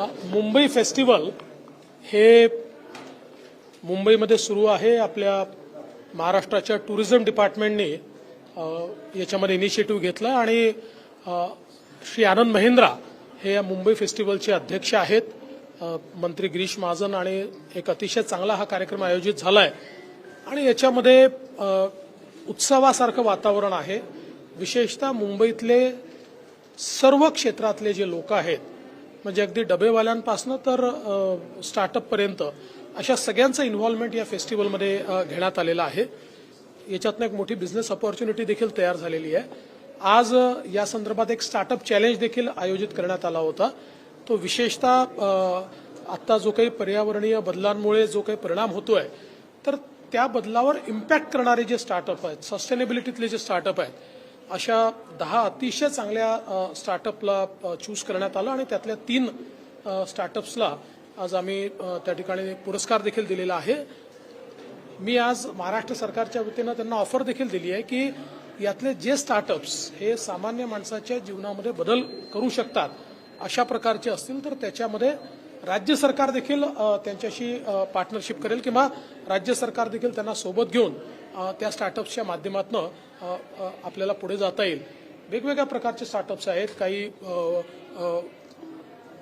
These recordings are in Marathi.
मुंबई फेस्टिवल हे मुंबईमध्ये सुरू आहे. आपल्या महाराष्ट्राच्या टुरिझम डिपार्टमेंटने याच्यामध्ये इनिशिएटिव्ह घेतला आणि श्री आनंद महिंद्रा हे या मुंबई फेस्टिवलचे अध्यक्ष आहेत. मंत्री गिरीश महाजन आणि एक अतिशय चांगला हा कार्यक्रम आयोजित झाला आहे आणि याच्यामध्ये उत्सवासारखं वातावरण आहे. विशेषतः मुंबईतले सर्व क्षेत्रातले जे लोक आहेत म्हणजे अगदी डबेवाल्यांपासनं तर स्टार्टअपपर्यंत अशा सगळ्यांचं इन्व्हॉल्वमेंट या फेस्टिवलमध्ये घेण्यात आलेलं आहे. याच्यातनं एक मोठी बिझनेस ऑपॉर्च्युनिटी देखील तयार झालेली आहे. आज या संदर्भात एक स्टार्टअप चॅलेंज देखील आयोजित करण्यात आला होता. तो विशेषतः आत्ता जो काही पर्यावरणीय बदलांमुळे जो काही परिणाम होतोय तर त्या बदलावर इम्पॅक्ट करणारे जे स्टार्टअप आहेत सस्टेनेबिलिटीतले जे स्टार्टअप आहेत अशा दहा अतिशय चांगल्या स्टार्टअपला चूज करण्यात आलं आणि त्यातल्या तीन स्टार्टअप्सला आज आम्ही त्या ठिकाणी पुरस्कार देखील दिलेला आहे. मी आज महाराष्ट्र सरकारच्या वतीनं त्यांना ऑफर देखील दिली आहे की यातले जे स्टार्टअप्स हे सामान्य माणसाच्या जीवनामध्ये बदल करू शकतात अशा प्रकारचे असतील तर त्याच्यामध्ये राज्य सरकार देखील त्यांच्याशी पार्टनरशिप करेल किंवा राज्य सरकार देखील त्यांना सोबत घेऊन त्या स्टार्टअप्सच्या माध्यमातून आपल्याला पुढे जाता येईल. वेगवेगळ्या प्रकारचे स्टार्टअप्स आहेत. काही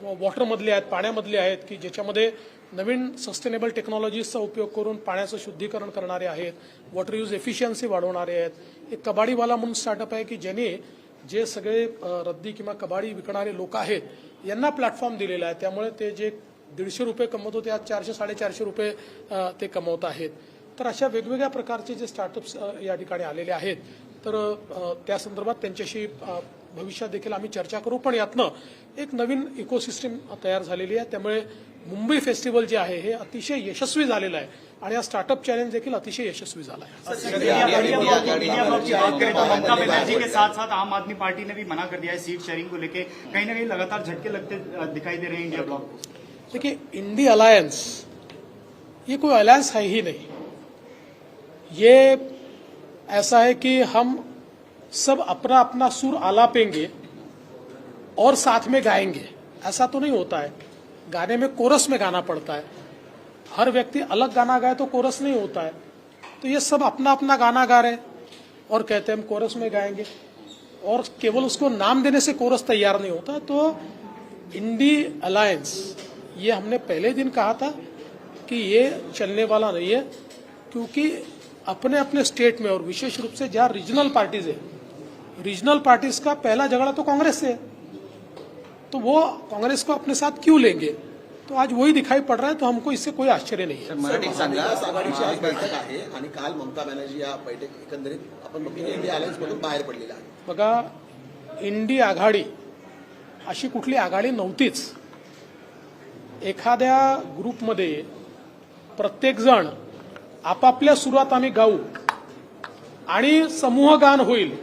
वॉटरमधले आहेत पाण्यामधले आहेत की ज्याच्यामध्ये नवीन सस्टेनेबल टेक्नॉलॉजीजचा उपयोग करून पाण्याचं शुद्धीकरण करणारे आहेत वॉटर यूज एफिशियन्सी वाढवणारे आहेत. एक कबाडीवाला म्हणून स्टार्टअप आहे की ज्याने जे सगळे रद्दी किंवा कबाडी विकणारे लोक आहेत यांना प्लॅटफॉर्म दिलेला आहे. त्यामुळे ते जे दीडशे रुपये कमवत होते आज चारशे साडेचारशे रुपये ते कमवत आहेत. तर अशा वेगवेगळ्या प्रकारचे जे स्टार्टअप्स या ठिकाणी आलेले आहेत तर त्या संदर्भात त्यांच्याशी भविष्यात देखील आम्ही चर्चा करू. पण यातनं एक नवीन इकोसिस्टीम तयार झालेली आहे. त्यामुळे मुंबई फेस्टिवल जे आहे हे अतिशय यशस्वी झालेलं आहे. आणि हा स्टार्टअप चॅलेंज देखील अतिशय यशस्वी झाला आहे. बनर्जी के साथ साथ आम आदमी पार्टी ने भी मना कर दिया है सीट शेयरिंग को लेके. कहीं ना कहीं लगातार झटके लगते दिखाई दे रहे हैं इंडिया ब्लॉक देखिए इंडी अलायंस ये कोई अलायंस है ही नहीं. ये ऐसा है कि हम सब अपना अपना सुर आलापेंगे और साथ में गाएँगे। ऐसा तो नहीं होता है। गाने में कोरस में गाना पड़ता है। हर व्यक्ति अलग गाना गाए तो कोरस नहीं होता है। तो ये सब अपना अपना गाना गा रहे और कहते हैं हम कोरस में गाएँगे। और केवल उसको नाम देने से कोरस तैयार नहीं होता। तो इंडी अलायंस, ये हमने पहले दिन कहा था कि ये चलने वाला नहीं है, क्योंकि अपने अपने स्टेट में और विशेष रूप से जहाँ रीजनल पार्टीज है। रीजनल पार्टीज का पहला झगड़ा तो कांग्रेस से है। तो वो कांग्रेस को अपने साथ क्यों लेंगे? तो आज वही दिखाई पड़ रहा है तो हमको इससे कोई आश्चर्य नहीं है। मराठीत सांगा आघाडीची आज बैठक आहे आणि काल ममता बॅनर्जी या बैठक एकंदरीत आपण इंडिया अलायन्स मधून बाहेर पडलेला आहे. बघा इंडी आघाडी अशी कुठली आघाडी नव्हतीच. एखाद्या ग्रुपमध्ये प्रत्येकजण आपापल्या सुरात आम्ही गाऊ आणि समूह गान होईल.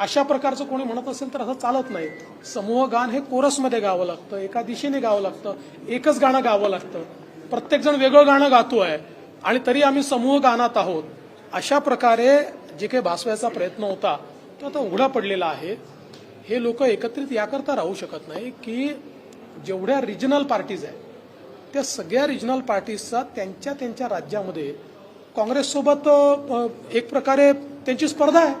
अशा प्रकारचं कोणी म्हणत असेल तर असं चालत नाही. समूह गान हे कोरसमध्ये गावं लागतं एका दिशेने गावं लागतं एकच गाणं गावं लागतं. प्रत्येकजण वेगळं गाणं गातो आहे आणि तरी आम्ही समूह गानात आहोत. अशा प्रकारे जे काही भासवायचा प्रयत्न होता तो आता उघडा पडलेला आहे. हे लोक एकत्रित याकरता राहू शकत नाही की जेवढ्या रिजनल पार्टीज आहेत त्या सगळ्या रिजनल पार्टीजचा त्यांच्या त्यांच्या राज्यामध्ये काँग्रेससोबत एक प्रकारे त्यांची स्पर्धा आहे.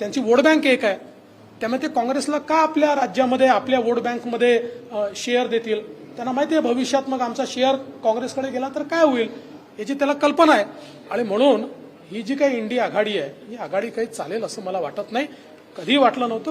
त्यांची वोट बँक एक आहे. त्यामुळे ते काँग्रेसला का आपल्या राज्यामध्ये आपल्या वोट बँकमध्ये शेअर देतील? त्यांना माहिती आहे भविष्यात मग आमचा शेअर काँग्रेसकडे गेला तर काय होईल? याची त्याला कल्पना आहे. आणि म्हणून ही जी काही इंडिया आघाडी आहे ही आघाडी काही चालेल असं मला वाटत नाही. कधी वाटलं नव्हतं.